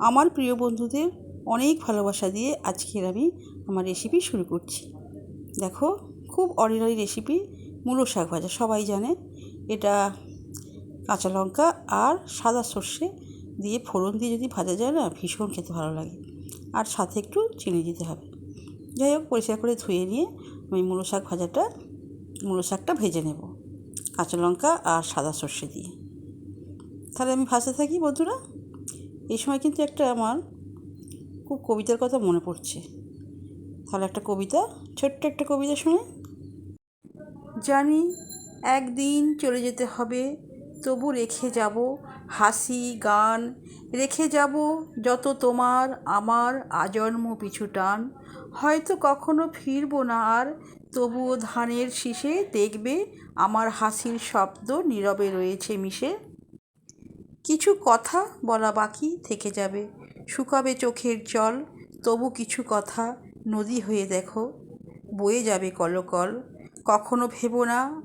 আমার প্রিয় বন্ধুদের অনেক ভালোবাসা দিয়ে আজকের আমি আমার রেসিপি শুরু করছি। দেখো, খুব অর্ডিনারি রেসিপি মূলো শাক ভাজা, সবাই জানে। এটা কাঁচা লঙ্কা আর সাদা সর্ষে দিয়ে ফোড়ন দিয়ে যদি ভাজা যায় না, ভীষণ খেতে ভালো লাগে। আর সাথে একটু চিনি দিতে হবে। যাই হোক, পরিষ্কার করে ধুয়ে নিয়ে আমি মূলো শাক ভাজাটা, মূলো শাকটা ভেজে নেব। কাঁচা লঙ্কা আর সাদা সর্ষে দিয়ে। তাহলে আমি ভাজতে থাকি, বন্ধুরা? এই সময় কিন্তু একটা আমার খুব কবিতার কথা মনে পড়ছে। তাহলে একটা কবিতা, ছোট্ট একটা কবিতা শুনে। জানি একদিন চলে যেতে হবে, তবু রেখে যাব হাসি, গান, রেখে যাব যত তোমার আমার আজন্ম পিছু টান। হয়তো কখনো ফিরবো না আর, তবুও ধানের শীষে দেখবে আমার হাসির শব্দ নীরবে রয়েছে মিশে। কিছু কথা বলা বাকি থেকে যাবে। শুকাবে চোখের জল, তবু কিছু কথা নদী হয়ে দেখো, বয়ে যাবে কলকল। কখনো ভেবো না,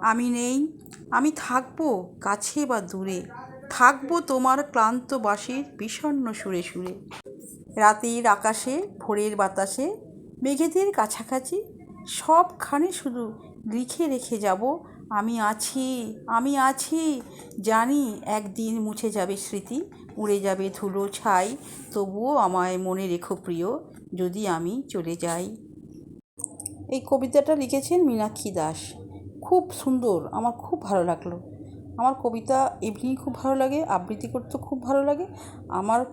আমি নেই, আমি থাকব কাছে বা দূরে, থাকব তোমার ক্লান্ত বাসির বিষণ্ণ সুরে সুরে। রাতের আকাশে, ভোরের বাতাসে, মেঘেদের কাছাকাছি, সবখানে শুধু লিখে রেখে যাব আমি আছি আমি আছি। জানি, একদিন মুছে যাবে স্মৃতি উড়ে যাবে ধুলো ছাই, তবুও আমায় মনে রেখো প্রিয়, যদি আমি চলে যাই। এই কবিতাটা লিখেছেন মীনাক্ষী দাস। খুব সুন্দর, আমার খুব ভালো লাগল। আমার কবিতা এমনিই খুব ভালো লাগে, আবৃত্তি করতে খুব ভালো লাগে। আমার,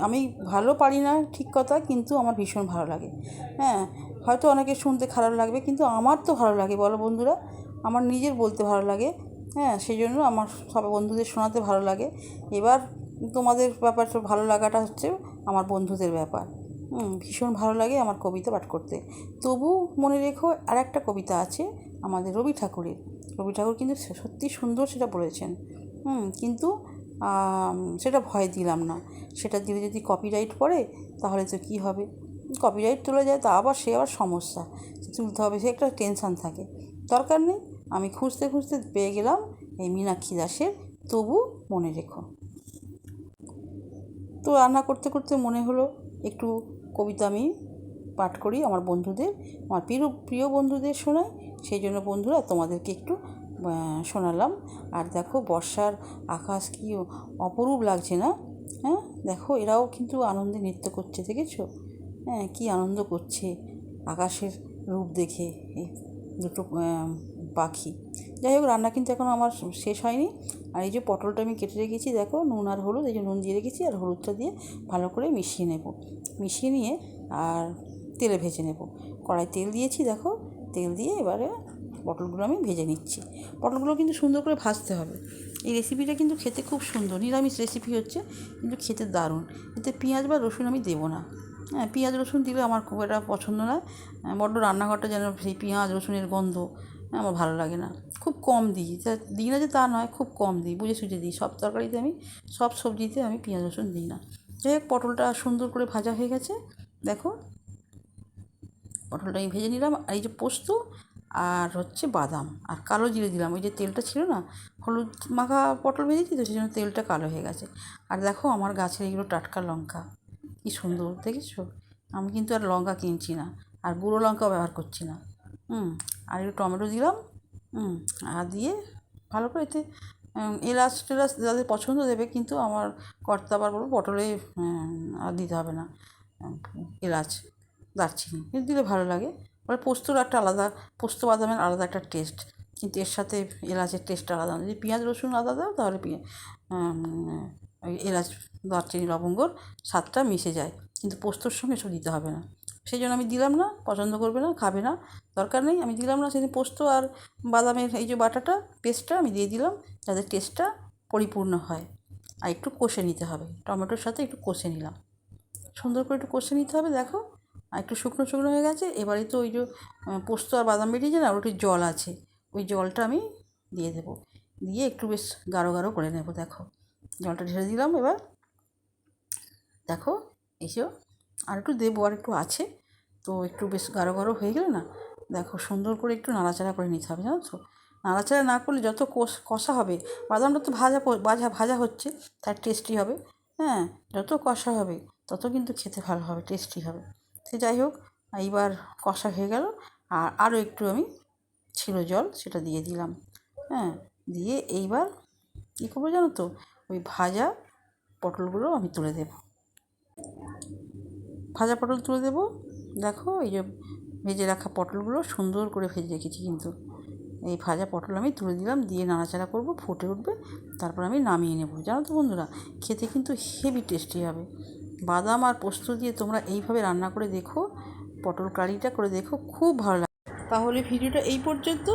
আমি ভালো পারি না ঠিক কথা, কিন্তু আমার ভীষণ ভালো লাগে। হ্যাঁ হয়তো অনেকে শুনতে খারাপ লাগবে, কিন্তু আমার তো ভালো লাগে, বলো বন্ধুরা। আমার নিজের বলতে ভালো লাগে হ্যাঁ সেই জন্য আমার সব বন্ধুদের শোনাতে ভালো লাগে। এবার তোমাদের ব্যাপারটা ভালো লাগাটা হচ্ছে আমার বন্ধুদের ব্যাপার। ভীষণ ভালো লাগে আমার কবিতা পাঠ করতে। তবু মনে রেখো আর একটা কবিতা আছে আমাদের রবি ঠাকুরের। রবি ঠাকুর কিন্তু সত্যি সুন্দর সেটা বলেছেন। হুম, কিন্তু সেটা ভয় দিলাম না। সেটা দিলে যদি কপিরাইট পড়ে, তাহলে তো কী হবে? কপিরাইট তুলে যায়, তা আবার সে আবার সমস্যা। তুলতে হবে, সে একটা টেনশান থাকে। দরকার নেই আমি খুঁজতে খুঁজতে পেয়ে গেলাম এই মীনাক্ষী দাসের। তবু মনে রেখো। তো রান্না করতে করতে মনে হলো, একটু কবিতা আমি পাঠ করি আমার বন্ধুদের, আমার প্রিয় প্রিয় বন্ধুদের শোনাই সেই জন্য বন্ধুরা তোমাদেরকে একটু শোনালাম। আর দেখো বর্ষার আকাশ কি অপরূপ লাগছে না? হ্যাঁ দেখো এরাও কিন্তু আনন্দে নৃত্য করছে, দেখেছ? হ্যাঁ কী আনন্দ করছে আকাশের রূপ দেখে। এই দুটো পাখি। যাই হোক, রান্না কিন্তু এখন আমার শেষ হয়নি। আর এই যে পটলটা আমি কেটে রেখেছি, দেখো, নুন আর হলুদ, এই যে নুন দিয়ে রেখেছি, আর হলুদটা দিয়ে ভালো করে মিশিয়ে নেব। মিশিয়ে নিয়ে আর তেলে ভেজে নেব। কড়াই তেল দিয়েছি, দেখো, তেল দিয়ে এবারে পটলগুলো আমি ভেজে নিচ্ছি। পটলগুলো কিন্তু সুন্দর করে ভাজতে হবে। এই রেসিপিটা কিন্তু খেতে খুব সুন্দর, নিরামিষ রেসিপি হচ্ছে, কিন্তু খেতে দারুণ। এতে পেঁয়াজ বা রসুন আমি দেবো না। হ্যাঁ পেঁয়াজ রসুন দিলে আমার খুব একটা পছন্দ নয়। বড্ড রান্নাঘরটা যেন সেই পেঁয়াজ রসুনের গন্ধ আমার ভালো লাগে না। খুব কম দিই। দিই না যে তা নয়, খুব কম দিই। বুঝে সুঝে দিই। সব তরকারিতে আমি, সব সবজিতে আমি পেঁয়াজ, রসুন দিই না। যাই হোক, পটলটা সুন্দর করে ভাজা হয়ে গেছে। দেখো, পটলটা আমি ভেজে নিলাম। আর এই যে পোস্ত আর হচ্ছে বাদাম আর কালো জিরে দিলাম। ওই যে তেলটা ছিল না, হলুদ মাখা পটল ভেজেছি তো সেই জন্য তেলটা কালো হয়ে গেছে। আর দেখো, আমার গাছের এগুলো টাটকা লঙ্কা। কী সুন্দর, দেখেছ? আমি কিন্তু আর লঙ্কা কিনছি না। আর গুঁড়ো লঙ্কাও ব্যবহার করছি না। হুম। আর একটু টমেটো দিলাম আর দিয়ে ভালো করে এতে এলাচ টেলাচ যাদের পছন্দ দেবে কিন্তু আমার কর্তা আবার বলব পটলে আর দিতে হবে না এলাচ, দারচিনি, কিন্তু দিলে ভালো লাগে। এবার পোস্তর একটা আলাদা, পোস্ত বাদামের আলাদা একটা টেস্ট, কিন্তু এর সাথে এলাচের টেস্ট আলাদা যদি পেঁয়াজ রসুন আলাদা দাও তাহলে ওই এলাচ, দারচিনি লবঙ্গর স্বাদটা মিশে যায়। কিন্তু পোস্তর সঙ্গে এসব দিতে হবে না। সেই জন্য আমি দিলাম না, পছন্দ করবে না, খাবে না, দরকার নেই, আমি দিলাম না সেদিন পোস্ত আর বাদামের এই যে বাটাটা, পেস্টটা আমি দিয়ে দিলাম, যাতে টেস্টটা পরিপূর্ণ হয়। আর একটু কষে নিতে হবে, টমেটোর সাথে একটু কষে নিলাম। সুন্দর করে একটু কষে নিতে হবে, দেখো। আর একটু শুকনো শুকনো হয়ে গেছে, এবারে তো ওই যে পোস্ত আর বাদাম বেরিয়েছে না, ওর একটু জল আছে। ওই জলটা আমি দিয়ে দেবো। দিয়ে একটু বেশ গাঢ় গাঢ় করে নেব, দেখো। জলটা ঢেলে দিলাম এবার। দেখো, এসেও আর একটু দেবো, আর একটু আছে। তো একটু বেশ গাঢ় গাঢ় হয়ে গেলে না, দেখো সুন্দর করে একটু নাড়াচাড়া করে নিতে হবে, জানো তো? নাড়াচাড়া না করলে যত কষ কষা হবে, বাদামটা তো ভাজা ভাজা ভাজা হচ্ছে, তার টেস্টি হবে। হ্যাঁ যত কষা হবে, তত কিন্তু খেতে ভালো হবে টেস্টি হবে। সে যাই হোক, এইবার কষা হয়ে গেল। আর আরও একটু আমি ছিল জল, সেটা দিয়ে দিলাম। হ্যাঁ দিয়ে এইবার কী করব জানো তো? ওই ভাজা পটলগুলো আমি তুলে দেবো। ভাজা পটল তুলে দেবো। দেখো এই যে ভেজে রাখা পটলগুলো সুন্দর করে ভেজে রেখেছি কিন্তু। এই ভাজা পটল আমি তুলে দিলাম, দিয়ে নাড়াচাড়া করব, ফুটে উঠবে, তারপর আমি নামিয়ে নেব। জানো তো বন্ধুরা, খেতে কিন্তু হেভি টেস্টি হবে। বাদাম আর পোস্ত দিয়ে তোমরা এইভাবে রান্না করে দেখো, পটল কারিটা করে দেখো, খুব ভালো লাগে। তাহলে ভিডিওটা এই পর্যন্ত।